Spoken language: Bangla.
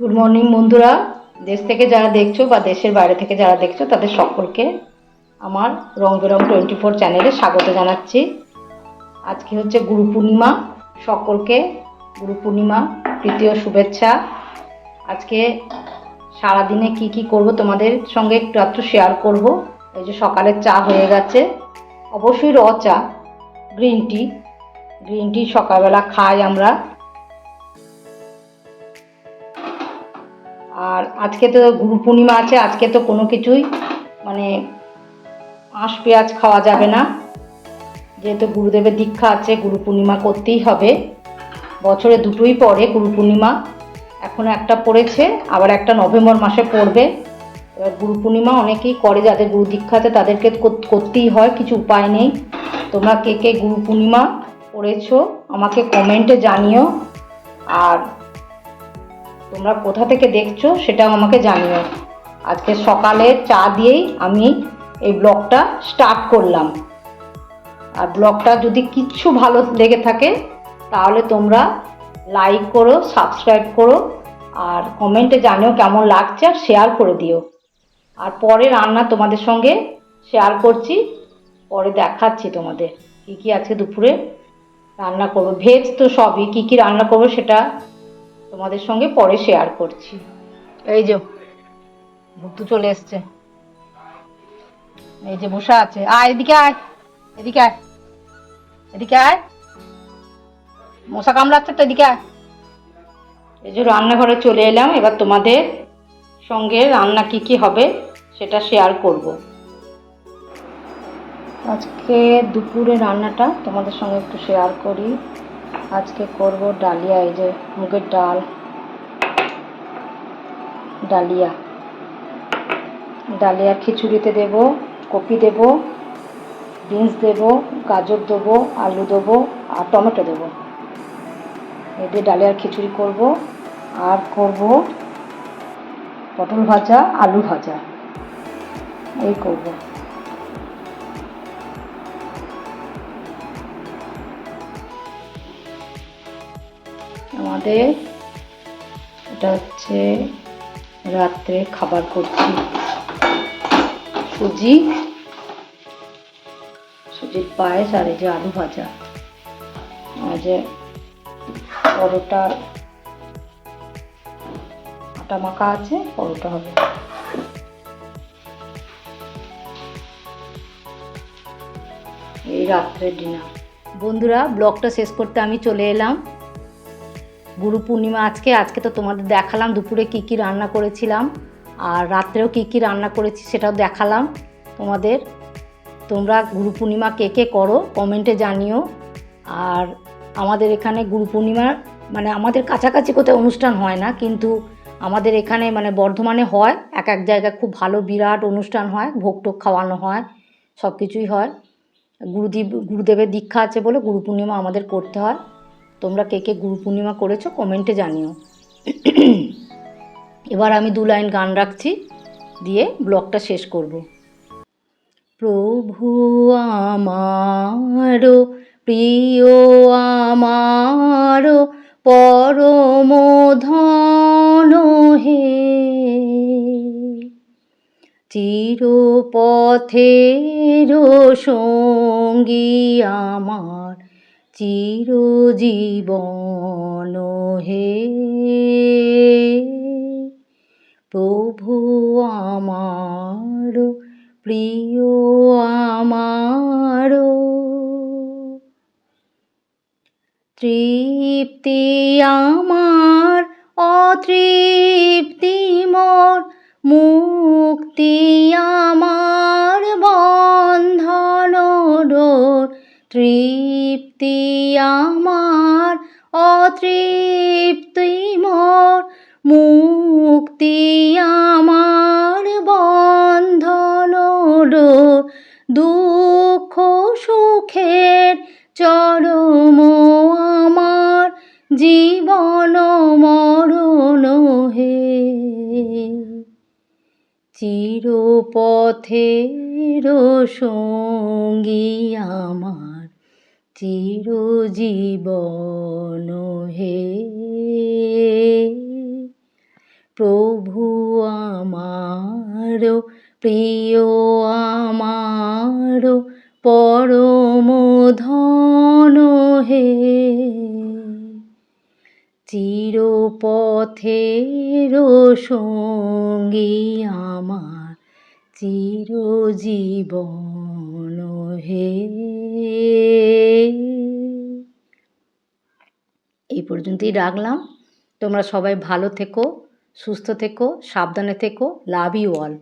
গুড মর্নিং বন্ধুরা। দেশ থেকে যারা দেখছ বা দেশের বাইরে থেকে যারা দেখছ, তাদের সকলকে আমার রং বেরং টোয়েন্টি ফোর চ্যানেলে স্বাগত জানাচ্ছি। আজকে হচ্ছে গুরু পূর্ণিমা। সকলকে গুরু পূর্ণিমা তৃতীয় শুভেচ্ছা। আজকে সারাদিনে কি কি করব তোমাদের সঙ্গে একটু একটু শেয়ার করব। এই যে সকালের চা হয়ে গেছে। অবশ্যই র চা গ্রিন টি গ্রিন টি সকালবেলা খাই আমরা। আর আজকে তো গুরু পূর্ণিমা আছে, আজকে তো কোনো কিছুই মানে আঁশ পেঁয়াজ খাওয়া যাবে না। যেহেতু গুরুদেবের দীক্ষা আছে গুরু পূর্ণিমা করতেই হবে। বছরে দুটোই পড়ে গুরু পূর্ণিমা এখন একটা পড়েছে, আবার একটা নভেম্বর মাসে পড়বে। এবার গুরু পূর্ণিমা অনেকেই করে, যাদের গুরু দীক্ষা আছে, তাদেরকে কর- করতেই হয়, কিছু উপায় নেই। তোমরা কে কে গুরু পূর্ণিমা পড়েছো, আমাকে কমেন্টে জানিও। আর তোমরা কোথা থেকে দেখছ সেটাও আমাকে জানিও। আজকে সকালে চা দিয়েই আমি এই ব্লগটা স্টার্ট করলাম। আর ব্লগটা যদি কিচ্ছু ভালো লেগে থাকে, তাহলে তোমরা লাইক করো, সাবস্ক্রাইব করো, আর কমেন্টে জানিও কেমন লাগছে আর শেয়ার করে দিও। আর পরে রান্না তোমাদের সঙ্গে শেয়ার করছি, পরে দেখাচ্ছি তোমাদের কী কী আজকে দুপুরে রান্না করব। ভেজ তো সবই, কী কী রান্না করব সেটা তোমাদের সঙ্গে পরে শেয়ার করছি। এই যে ভুতু চলে এসছে। এই যে বসে আছে। আয়, এদিকে আয় এদিকে আয় এদিকে আয়। মশা কামড়াচ্ছে তো, এদিকে আয়। এই যে রান্নাঘরে চলে এলাম, এবার তোমাদের সঙ্গে রান্না কি কি হবে সেটা শেয়ার করব। আজকে দুপুরে রান্নাটা তোমাদের সঙ্গে একটু শেয়ার করি। আজকে করব ডালিয়া, এই যে মুগের ডাল, ডালিয়া। ডালিয়া খিচুড়িতে দেব, কপি দেব, বিনস দেব, গাজর দেবো, আলু দেবো আর টমেটো দেবো। এই দিয়ে ডালিয়ার খিচুড়ি করব আর করব পটল ভাজা, আলু ভাজা। এই করব। আমাদের এটা হচ্ছে রাত্রে খাবার করছি। সুজি। সুজির পায়েস আর এই যে আলু ভাজা। আর যে পরোটা। আটা মাখা আছে, পরোটা হবে। এই রাত্রের ডিনার। বন্ধুরা, ব্লগটা শেষ করতে আমি চলে এলাম। গুরু পূর্ণিমা আজকে আজকে তো তোমাদের দেখালাম দুপুরে কি কি রান্না করেছিলাম, আর রাত্রেও কি কি রান্না করেছি সেটাও দেখালাম তোমাদের। তোমরা গুরু পূর্ণিমা কে কে করো কমেন্টে জানিও। আর আমাদের এখানে গুরু পূর্ণিমার মানে আমাদের কাছাকাছি কোথাও অনুষ্ঠান হয় না, কিন্তু আমাদের এখানে মানে বর্ধমানে হয়, এক এক জায়গায় খুব ভালো বিরাট অনুষ্ঠান হয়, ভোগ টোগ খাওয়ানো হয় সব কিছুই হয়। গুরুদেব, গুরুদেবের দীক্ষা আছে বলে গুরু পূর্ণিমা আমাদের করতে হয়। তোমরা কে কে গুরু পূর্ণিমা করেছ কমেন্টে জানিও। এবার আমি দু লাইন গান রাখছি, দিয়ে ব্লগটা শেষ করব। প্রভু আমারো, প্রিয় আমারো পরম ধন হে। চিরপথের সঙ্গী আমার। চিরজীবন হে প্রভু আমার প্রিয় আমার তৃপ্তি আমার অতৃপ্তি মোর মুক্তি আমার বন্ধন। তৃপ্তি আমার, অতৃপ্তি মোর। মুক্তি আমার বন্ধন দুঃখ সুখের চরম আমার, জীবন মরণ হে। চিরপথের সঙ্গী আমার। চিরজীবন হে। প্রভু আমার প্রিয় আমার পরম ধন হে। চিরপথের সঙ্গী আমার চিরজীবন হে। এই পর্যন্তই রাখলাম। তোমরা সবাই ভালো থেকো, সুস্থ থেকো, সাবধানে থেকো, লাভ ইউ অল।